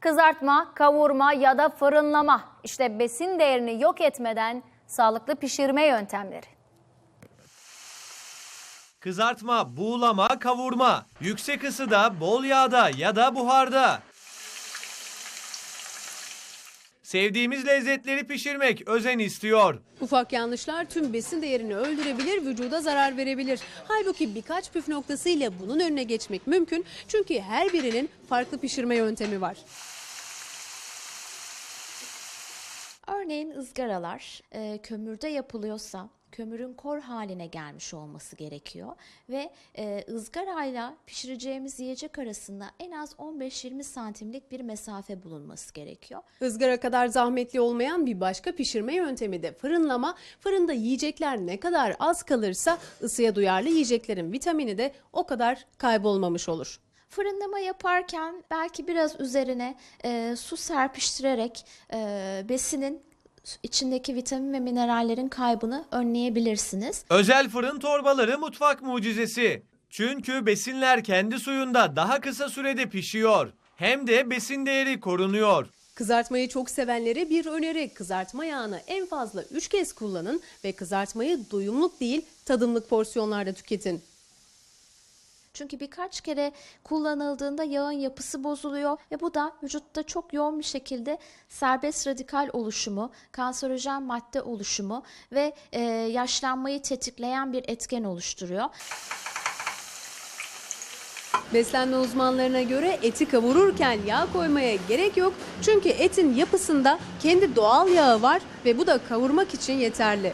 Kızartma, kavurma ya da fırınlama. İşte besin değerini yok etmeden sağlıklı pişirme yöntemleri. Kızartma, buğulama, kavurma. Yüksek ısıda, bol yağda ya da buharda. Sevdiğimiz lezzetleri pişirmek özen istiyor. Ufak yanlışlar tüm besin değerini öldürebilir, vücuda zarar verebilir. Halbuki birkaç püf noktasıyla bunun önüne geçmek mümkün. Çünkü her birinin farklı pişirme yöntemi var. Örneğin ızgaralar e, kömürde yapılıyorsa kömürün kor haline gelmiş olması gerekiyor ve e, ızgarayla pişireceğimiz yiyecek arasında en az 15-20 santimlik bir mesafe bulunması gerekiyor. Izgara kadar zahmetli olmayan bir başka pişirme yöntemi de fırınlama. Fırında yiyecekler ne kadar az kalırsa ısıya duyarlı yiyeceklerin vitamini de o kadar kaybolmamış olur. Fırınlama yaparken belki biraz üzerine e, su serpiştirerek e, besinin içindeki vitamin ve minerallerin kaybını önleyebilirsiniz. Özel fırın torbaları mutfak mucizesi. Çünkü besinler kendi suyunda daha kısa sürede pişiyor. Hem de besin değeri korunuyor. Kızartmayı çok sevenlere bir öneri. Kızartma yağını en fazla 3 kez kullanın ve kızartmayı doyumluk değil tadımlık porsiyonlarda tüketin. Çünkü birkaç kere kullanıldığında yağın yapısı bozuluyor ve bu da vücutta çok yoğun bir şekilde serbest radikal oluşumu, kanserojen madde oluşumu ve e, yaşlanmayı tetikleyen bir etken oluşturuyor. Beslenme uzmanlarına göre eti kavururken yağ koymaya gerek yok. Çünkü etin yapısında kendi doğal yağı var ve bu da kavurmak için yeterli.